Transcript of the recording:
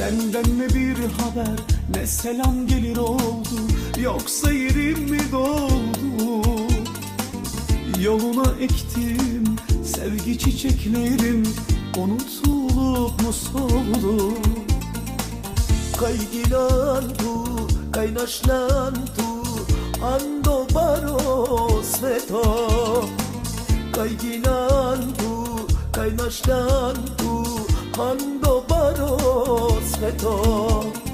Senden ne bir haber? Ne selam gelir oldu? Yoksa yerim mi doldu? Yoluna ektim sevgi çiçeklerim Unutulup mu soldu? Kajgilantu, kajnašlantu, ando baro sveto. Kajgilantu, kajnašlantu, ando と。